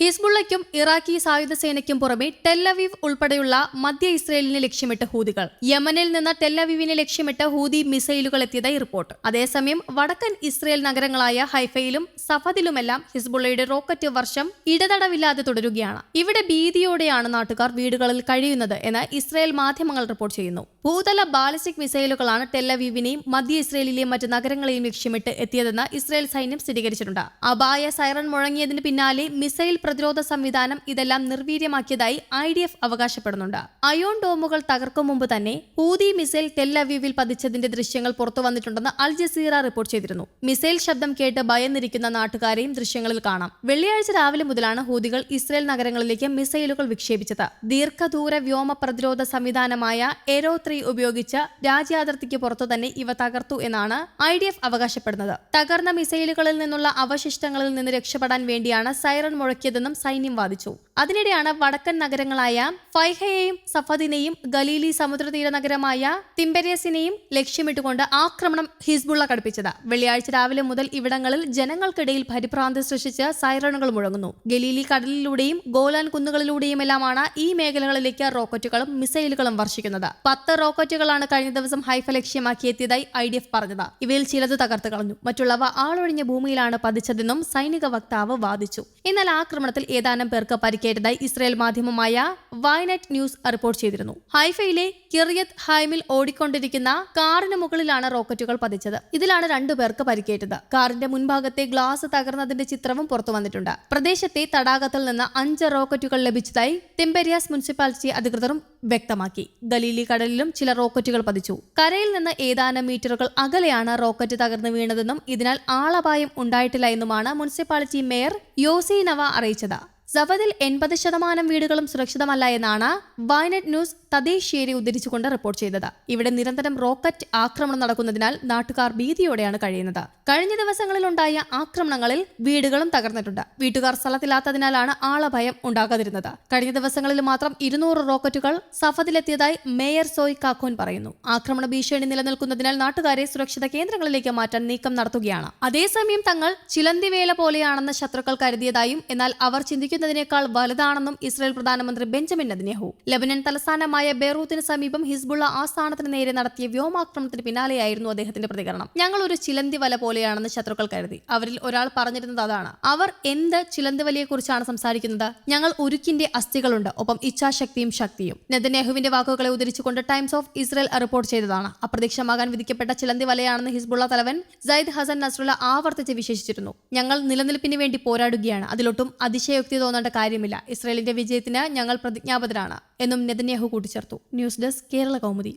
ഹിസ്ബുള്ളയ്ക്കും Iraqi സായുധ സേനയ്ക്കും പുറമെ Tel Aviv ഉൾപ്പെടെയുള്ള മധ്യ ഇസ്രയേലിനെ ലക്ഷ്യമിട്ട് ഹൂതികൾ. യമനിൽ നിന്ന് ടെല്ലവീവിനെ ലക്ഷ്യമിട്ട് ഹൂതി മിസൈലുകൾ എത്തിയതായി റിപ്പോർട്ട്. അതേസമയം വടക്കൻ ഇസ്രയേൽ നഗരങ്ങളായ ഹൈഫയിലും സഫദിലുമെല്ലാം ഹിസ്ബുള്ളയുടെ റോക്കറ്റ് വർഷം ഇടതടവില്ലാതെ തുടരുകയാണ്. ഇവിടെ ഭീതിയോടെയാണ് നാട്ടുകാർ വീടുകളിൽ കഴിയുന്നത് എന്ന് ഇസ്രയേൽ മാധ്യമങ്ങൾ റിപ്പോർട്ട് ചെയ്യുന്നു. ഭൂതല ബാലിസ്റ്റിക് മിസൈലുകളാണ് ടെല്ലവീവിനെയും മധ്യ ഇസ്രയേലിലെയും മറ്റ് നഗരങ്ങളെയും ലക്ഷ്യമിട്ട് എത്തിയതെന്ന് ഇസ്രയേൽ സൈന്യം സ്ഥിരീകരിച്ചിട്ടുണ്ട്. അപായ സൈറൺ മുഴങ്ങിയതിന് പിന്നാലെ മിസൈൽ പ്രതിരോധ സംവിധാനം ഇതെല്ലാം നിർവീര്യമാക്കിയതായി ഐ ഡി എഫ് അവകാശപ്പെടുന്നുണ്ട്. അയോൺ ഡോമുകൾ തകർക്കും മുമ്പ് തന്നെ ഹൂതി മിസൈൽ ടെല്ലവ്യൂവിൽ പതിച്ചതിന്റെ ദൃശ്യങ്ങൾ പുറത്തു വന്നിട്ടുണ്ടെന്ന് അൽ ജസീറ റിപ്പോർട്ട് ചെയ്തിരുന്നു. മിസൈൽ ശബ്ദം കേട്ട് ഭയന്നിരിക്കുന്ന നാട്ടുകാരെയും ദൃശ്യങ്ങളിൽ കാണാം. വെള്ളിയാഴ്ച രാവിലെ മുതലാണ് ഹൂതികൾ ഇസ്രയേൽ നഗരങ്ങളിലേക്ക് മിസൈലുകൾ വിക്ഷേപിച്ചത്. ദീർഘദൂര വ്യോമ പ്രതിരോധ സംവിധാനമായ എരോ ത്രീ ഉപയോഗിച്ച് രാജ്യാതിർത്തിക്ക് പുറത്തു തന്നെ ഇവ തകർത്തു എന്നാണ് ഐ ഡി എഫ് അവകാശപ്പെടുന്നത്. തകർന്ന മിസൈലുകളിൽ നിന്നുള്ള അവശിഷ്ടങ്ങളിൽ നിന്ന് രക്ഷപ്പെടാൻ വേണ്ടിയാണ് സൈറൺ മുഴക്കിയതെന്നും സൈന്യം വാദിച്ചു. അതിനിടെയാണ് വടക്കൻ നഗരങ്ങളായ ഫൈഹയെയും സഫദിനെയും ഗലീലി സമുദ്രതീര നഗരമായ തിംബരിയസിനെയും ലക്ഷ്യമിട്ടുകൊണ്ട് ആക്രമണം ഹിസ്ബുള്ള കടുപ്പിച്ചത്. വെള്ളിയാഴ്ച രാവിലെ മുതൽ ഇവിടങ്ങളിൽ ജനങ്ങൾക്കിടയിൽ പരിഭ്രാന്തി സൃഷ്ടിച്ച് സൈറണുകൾ മുഴങ്ങുന്നു. ഗലീലി കടലിലൂടെയും ഗോലാൻ കുന്നുകളിലൂടെയുമെല്ലാമാണ് ഈ മേഖലകളിലേക്ക് റോക്കറ്റുകളും മിസൈലുകളും വർഷിക്കുന്നത്. പത്ത് റോക്കറ്റുകളാണ് കഴിഞ്ഞ ദിവസം ഹൈഫ ലക്ഷ്യമാക്കി എത്തിയതായി ഐ ഡി എഫ് പറഞ്ഞത്. ഇവയിൽ ചിലത് തകർത്തു കളഞ്ഞു. മറ്റുള്ളവ ആളൊഴിഞ്ഞ ഭൂമിയിലാണ് പതിച്ചതെന്നും സൈനിക വക്താവ് വാദിച്ചു. എന്നാൽ ആക്രമണത്തിൽ ഏതാനും പേർക്ക് പരിക്കേറ്റതായി ഇസ്രായേൽ മാധ്യമമായ വയനറ്റ് ന്യൂസ് റിപ്പോർട്ട് ചെയ്തിരുന്നു. ഹൈഫയിലെ കിറിയത് ഹൈമിൽ ഓടിക്കൊണ്ടിരിക്കുന്ന കാറിന് മുകളിലാണ് റോക്കറ്റുകൾ പതിച്ചത്. ഇതിലാണ് രണ്ടു പേർക്ക് പരിക്കേറ്റത്. കാറിന്റെ മുൻഭാഗത്തെ ഗ്ലാസ് തകർന്നതിന്റെ ചിത്രവും പുറത്തു വന്നിട്ടുണ്ട്. പ്രദേശത്തെ തടാകത്തിൽ നിന്ന് അഞ്ച് റോക്കറ്റുകൾ ലഭിച്ചതായി തിംബരിയാസ് മുനിസിപ്പാലിറ്റി അധികൃതരും വ്യക്തമാക്കി. ഗലീലി കടലിലും ചില റോക്കറ്റുകൾ പതിച്ചു. കരയിൽ നിന്ന് ഏതാനും മീറ്ററുകൾ അകലെയാണ് റോക്കറ്റ് തകർന്നു വീണതെന്നും ഇതിനാൽ ആളപായം ഉണ്ടായിട്ടില്ല എന്നുമാണ് മുനിസിപ്പാലിറ്റി മേയർ യോസി നവ അറിയിച്ചത്. സവദിൽ എൺപത് ശതമാനം വീടുകളും സുരക്ഷിതമല്ല എന്നാണ് വയനറ്റ് ന്യൂസ് തദ്ദേശീയരെ ഉദ്ധരിച്ചുകൊണ്ട് റിപ്പോർട്ട് ചെയ്തത്. ഇവിടെ നിരന്തരം റോക്കറ്റ് ആക്രമണം നടക്കുന്നതിനാൽ നാട്ടുകാർ ഭീതിയോടെയാണ് കഴിയുന്നത്. കഴിഞ്ഞ ദിവസങ്ങളിലുണ്ടായ ആക്രമണങ്ങളിൽ വീടുകളും തകർന്നിട്ടുണ്ട്. വീട്ടുകാർ സ്ഥലത്തില്ലാത്തതിനാലാണ് ആളഭയം ഉണ്ടാകാതിരുന്നത്. കഴിഞ്ഞ ദിവസങ്ങളിൽ മാത്രം ഇരുന്നൂറ് റോക്കറ്റുകൾ സഫദിലെത്തിയതായി മേയർ സോയ് കാക്കോൻ പറയുന്നു. ആക്രമണ ഭീഷണി നിലനിൽക്കുന്നതിനാൽ നാട്ടുകാരെ സുരക്ഷിത കേന്ദ്രങ്ങളിലേക്ക് മാറ്റാൻ നീക്കം നടത്തുകയാണ്. അതേസമയം തങ്ങൾ ചിലന്തിവേല പോലെയാണെന്ന് ശത്രുക്കൾ കരുതിയതായും എന്നാൽ അവർ ചിന്തിക്കുന്നതിനേക്കാൾ വലുതാണെന്നും ഇസ്രായേൽ പ്രധാനമന്ത്രി ബെഞ്ചമിൻ നദിനെഹു ലബനൻ തലസ്ഥാനമായ ബെറൂത്തിന് സമീപം ഹിസ്ബുള്ള ആസ്ഥാനത്തിന് നേരെ നടത്തിയ വ്യോമാക്രമണത്തിന് പിന്നാലെയായിരുന്നു അദ്ദേഹത്തിന്റെ പ്രതികരണം. ഞങ്ങൾ ഒരു ചിലന്തി വല പോലെയാണെന്ന് ശത്രുക്കൾ കരുതി. അവരിൽ ഒരാൾ പറഞ്ഞിരുന്നത് അതാണ്. അവർ എന്ത് ചിലന്തി വലയെക്കുറിച്ചാണ് സംസാരിക്കുന്നത്? ഞങ്ങൾ ഉരുക്കിന്റെ അസ്ഥികളുണ്ട്. ഒപ്പം ഇച്ഛാശക്തിയും ശക്തിയും നെതന്യാഹുവിന്റെ വാക്കുകളെ ഉദ്ധരിച്ചുകൊണ്ട് ടൈംസ് ഓഫ് ഇസ്രായേൽ റിപ്പോർട്ട് ചെയ്തതാണ്. അപ്രത്യക്ഷമാകാൻ വിധിക്കപ്പെട്ട ചിലന്തി വലയാണെന്ന് ഹിസ്ബുള്ള തലവൻ സയ്യിദ് ഹസൻ നസ്രുള്ള ആവർത്തിച്ച് വിശേഷിച്ചിരുന്നു. ഞങ്ങൾ നിലനിൽപ്പിന് വേണ്ടി പോരാടുകയാണ്. അതിലൊട്ടും അതിശയോക്തി തോന്നേണ്ട കാര്യമില്ല. ഇസ്രയേലിന്റെ വിജയത്തിന് ഞങ്ങൾ പ്രതിജ്ഞാബദ്ധരാണ് എന്നും നെതന്യാഹു കൂട്ടിച്ചേർത്തു. News desk Kerala Kaumudi.